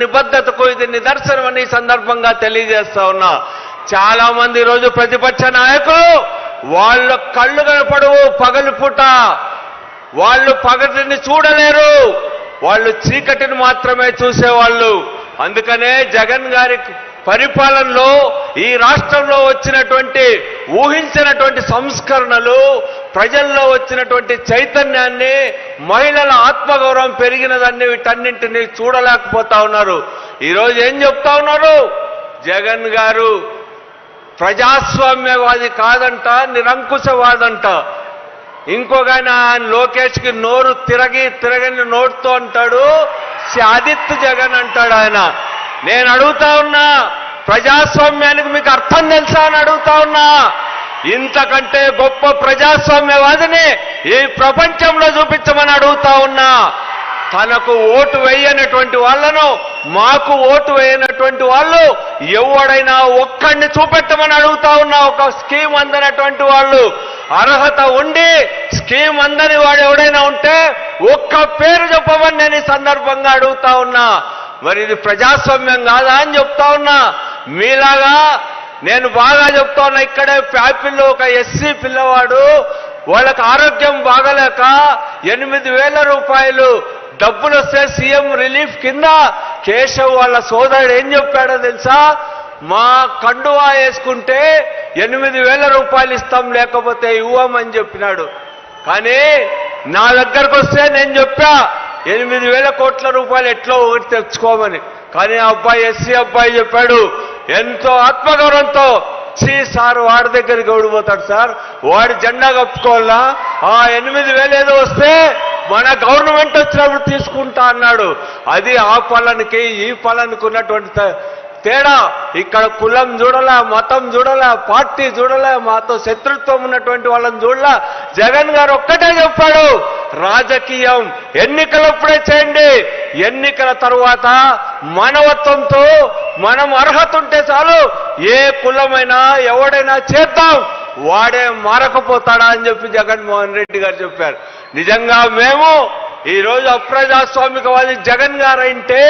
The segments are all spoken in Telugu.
నిబద్ధతకు ఇది నిదర్శనం అని సందర్భంగా తెలియజేస్తా ఉన్నా. చాలా మంది రోజు ప్రతిపక్ష నాయకులు వాళ్ళ కళ్ళు కనపడవు పగలు పూట. వాళ్ళు పగటిని చూడలేరు. వాళ్ళు చీకటిని మాత్రమే చూసేవాళ్ళు. అందుకనే జగన్ గారి పరిపాలనలో ఈ రాష్ట్రంలో వచ్చినటువంటి ఊహించినటువంటి సంస్కరణలు ప్రజల్లో వచ్చినటువంటి చైతన్యాన్ని మహిళల ఆత్మగౌరవం పెరిగినదాన్ని వీటన్నింటినీ చూడలేకపోతా ఉన్నారు. ఈరోజు ఏం చెప్తా ఉన్నారు? జగన్ గారు ప్రజాస్వామ్యవాది కాదంట నిరంకుశవాదంట. ఇంకొక ఆయన లోకేష్కి నోరు తిరగి తిరగని నోటుతో అంటాడు ఆదిత్య జగన్ అంటాడు ఆయన. నేను అడుగుతా ఉన్నా ప్రజాస్వామ్యానికి మీకు అర్థం తెలుసా అని అడుగుతా ఉన్నా. ఇంతకంటే గొప్ప ప్రజాస్వామ్యవాదిని ఈ ప్రపంచంలో చూపించమని అడుగుతా ఉన్నా. తనకు ఓటు వేయనటువంటి వాళ్ళను మాకు ఓటు వేయనటువంటి వాళ్ళు ఎవడైనా ఒక్కడిని చూపెట్టమని అడుగుతా ఉన్నా. ఒక స్కీమ్ అందనటువంటి వాళ్ళు అర్హత ఉండి స్కీమ్ అందని వాడు ఎవడైనా ఉంటే ఒక్క పేరు చెప్పమని నేను ఈ సందర్భంగా అడుగుతా ఉన్నా. మరి ఇది ప్రజాస్వామ్యం కాదా అని చెప్తా ఉన్నా. మీలాగా నేను బాగా చెప్తా ఉన్నా ఇక్కడే ప్యాపిల్లో ఒక ఎస్సీ పిల్లవాడు వాళ్ళకి ఆరోగ్యం బాగలేక ఎనిమిది వేల రూపాయలు డబ్బులు వస్తే సీఎం రిలీఫ్ కింద కేశవ్ వాళ్ళ సోదరుడు ఏం చెప్పాడో తెలుసా? మా కండువా వేసుకుంటే ఎనిమిది వేల రూపాయలు ఇస్తాం లేకపోతే ఇవ్వమని చెప్పినాడు. కానీ నా దగ్గరకు వస్తే నేను చెప్పా ఎనిమిది వేల కోట్ల రూపాయలు ఎట్లో ఒకటి తెచ్చుకోమని. కానీ ఆ అబ్బాయి ఎస్సీ అబ్బాయి చెప్పాడు ఎంతో ఆత్మగౌరవంతో సీ సార్ వాడి దగ్గరికి ఓడిపోతాడు సార్? వాడి జెండా కప్పుకోవాలా? ఆ ఎనిమిది వేలు ఏదో వస్తే మన గవర్నమెంట్ వచ్చినప్పుడు తీసుకుంటా అన్నాడు. అది ఆ పళ్ళనికి ఈ పళ్ళనికి ఉన్నటువంటి తేడా. ఇక్కడ కులం చూడలే మతం చూడలే పార్టీ చూడలే మాతో శత్రుత్వం ఉన్నటువంటి వాళ్ళని చూడలే. జగన్ గారు ఒక్కటే చెప్పాడు రాజకీయం ఎన్నికలప్పుడే చేయండి ఎన్నికల తరువాత మనవత్వంతో మనం అర్హత ఉంటే చాలు. ఏ కులమైనా ఎవడైనా చేద్దాం. వాడే మారకపోతాడా అని చెప్పి జగన్మోహన్ రెడ్డి గారు చెప్పారు. నిజంగా మేము ఈరోజు రోజు అప్రజాస్వామికవాది జగన్ గారు అంటే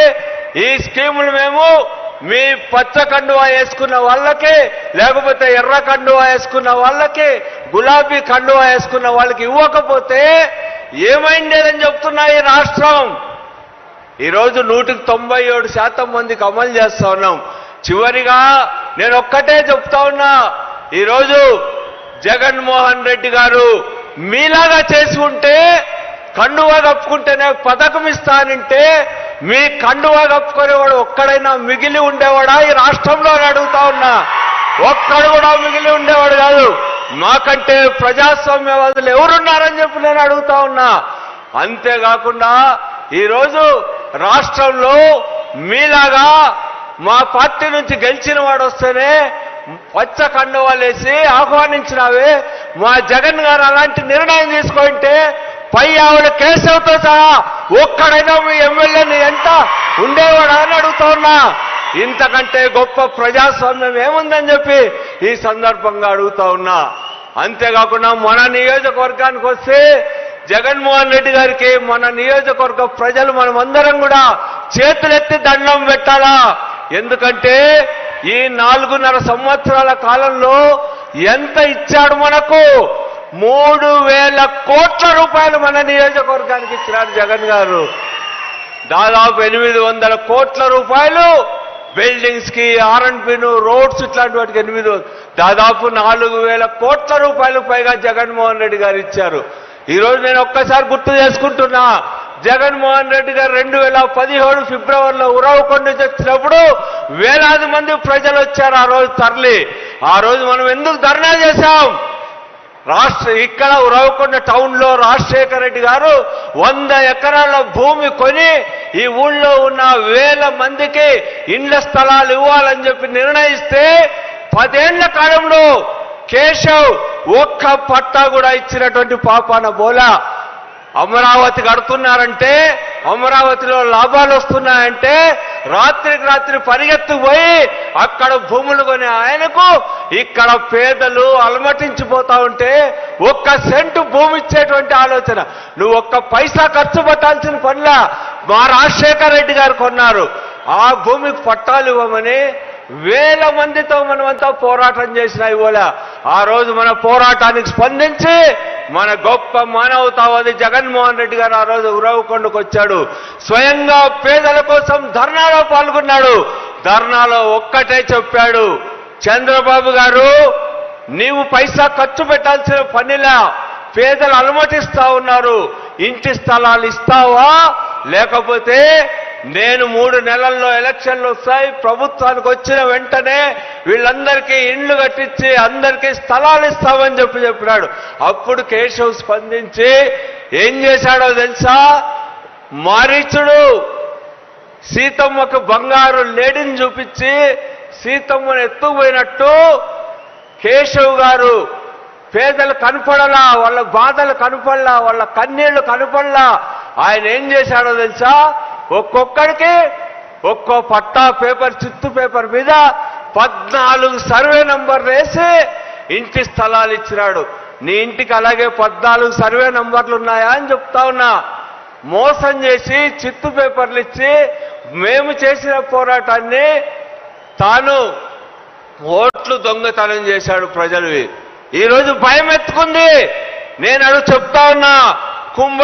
ఈ స్కీములు మేము మీ పచ్చ కండువా వేసుకున్న వాళ్ళకి లేకపోతే ఎర్ర కండువా వేసుకున్న వాళ్ళకి గులాబీ కండువా వేసుకున్న వాళ్ళకి ఇవ్వకపోతే ఏమైండేదని చెప్తున్నా ఈ రాష్ట్రం. ఈరోజు నూటికి తొంభై ఏడు శాతం మందికి అమలు చేస్తా ఉన్నాం. చివరిగా నేను ఒక్కటే చెప్తా ఉన్నా ఈరోజు జగన్మోహన్ రెడ్డి గారు మీలాగా చేసి ఉంటే కండువా కప్పుకుంటేనే పథకం ఇస్తానంటే మీ కండువా కప్పుకునేవాడు ఒక్కడైనా మిగిలి ఉండేవాడా? ఈ రాష్ట్రంలో అడుగుతా ఉన్నా. ఒక్కడు కూడా మిగిలి ఉండేవాడు కాదు. మాకంటే ప్రజాస్వామ్యవాదులు ఎవరున్నారని చెప్పి నేను అడుగుతా ఉన్నా. అంతేకాకుండా ఈరోజు రాష్ట్రంలో మీలాగా మా పార్టీ నుంచి గెలిచిన వాడు వస్తేనే పచ్చ కండువాలేసి ఆహ్వానించినావే. మా జగన్ గారు అలాంటి నిర్ణయం తీసుకుంటే పై ఆవిడ కేశవ్తో సహా ఒక్కడైనా మీ ఎమ్మెల్యేని ఎంత ఉండేవాడా అని అడుగుతా ఉన్నా. ఇంతకంటే గొప్ప ప్రజాస్వామ్యం ఏముందని చెప్పి ఈ సందర్భంగా అడుగుతా ఉన్నా. అంతేకాకుండా మన నియోజకవర్గానికి వస్తే జగన్మోహన్ రెడ్డి గారికి మన నియోజకవర్గ ప్రజలు మనమందరం కూడా చేతులెత్తి దండం పెట్టాలా? ఎందుకంటే ఈ నాలుగున్నర సంవత్సరాల కాలంలో ఎంత ఇచ్చాడు మనకు? మూడు వేల కోట్ల రూపాయలు మన నియోజకవర్గానికి ఇచ్చినారు జగన్ గారు. దాదాపు ఎనిమిది వందల కోట్ల రూపాయలు బిల్డింగ్స్కి ఆర్ఎన్పిను రోడ్స్ ఇట్లాంటి వాటికి ఎనిమిది దాదాపు నాలుగు వేల కోట్ల రూపాయలు పైగా జగన్మోహన్ రెడ్డి గారు ఇచ్చారు. ఈరోజు నేను ఒక్కసారి గుర్తు చేసుకుంటున్నా. జగన్మోహన్ రెడ్డి గారు రెండు వేల పదిహేడు ఫిబ్రవరిలో ఉరవకొండ నుంచి వేలాది మంది ప్రజలు వచ్చారు ఆ రోజు తరలి. ఆ రోజు మనం ఎందుకు ధర్నా చేశాం? రాష్ట్ర ఇక్కడ ఉరవకొండ టౌన్లో రాజశేఖర రెడ్డి గారు వంద ఎకరాల భూమి కొని ఈ ఊళ్ళో ఉన్న వేల మందికి ఇండ్ల స్థలాలు ఇవ్వాలని చెప్పి నిర్ణయిస్తే పదేళ్ళ కాలంలో కేశవ్ ఒక్క పట్టా కూడా ఇచ్చినటువంటి పాపాన బోలా. అమరావతి కడుతున్నారంటే అమరావతిలో లాభాలు వస్తున్నాయంటే రాత్రికి రాత్రి పరిగెత్తుపోయి అక్కడ భూములు కొని ఆయనకు ఇక్కడ పేదలు అలమటించిపోతా ఉంటే ఒక్క సెంటు భూమి ఇచ్చేటువంటి ఆలోచన. నువ్వు ఒక్క పైసా ఖర్చు పెట్టాల్సిన పనిలా మా రాజశేఖర రెడ్డి గారు కొన్నారు. ఆ భూమికి పట్టాలు ఇవ్వమని వేల మందితో మనమంతా పోరాటం చేసిన ఇవ్వలే. ఆ రోజు మన పోరాటానికి స్పందించి మన గొప్ప మానవతావాది జగన్మోహన్ రెడ్డి గారు ఆ రోజు ఉరవకొండకు వచ్చాడు స్వయంగా పేదల కోసం ధర్నాలో పాల్గొన్నాడు. ధర్నాలో ఒక్కటే చెప్పాడు. చంద్రబాబు గారు నీవు పైసా ఖర్చు పెట్టాల్సిన పనిలా పేదలు అనుమతిస్తా ఉన్నారు. ఇంటి స్థలాలు ఇస్తావా? లేకపోతే నేను మూడు నెలల్లో ఎలక్షన్లు వస్తాయి. ప్రభుత్వానికి వచ్చిన వెంటనే వీళ్ళందరికీ ఇండ్లు కట్టించి అందరికీ స్థలాలు ఇస్తామని చెప్పి చెప్పినాడు. అప్పుడు కేశవ్ స్పందించి ఏం చేశాడో తెలుసా? మారీచుడు సీతమ్మకు బంగారు లేడిని చూపించి సీతమ్మను ఎత్తుకుపోయినట్టు కేశవ్ గారు పేదలు కనపడలా వాళ్ళ బాధలు కనపడలా వాళ్ళ కన్నీళ్ళు కనపడలా. ఆయన ఏం చేశాడో తెలుసా? ఒక్కొక్కడికి ఒక్కో పట్టా పేపర్ చిత్తు పేపర్ మీద పద్నాలుగు సర్వే నంబర్లు వేసి ఇంటి స్థలాలు ఇచ్చినాడు. నీ ఇంటికి అలాగే పద్నాలుగు సర్వే నంబర్లు ఉన్నాయా అని చెప్తా ఉన్నా. మోసం చేసి చిత్తు పేపర్లు ఇచ్చి మేము చేసిన పోరాటాన్ని తాను ఓట్లు దొంగతనం చేశాడు ప్రజలు. ఈరోజు భయం ఎత్తుకుంది. నేను అడుగు చెప్తా ఉన్నా కుంభ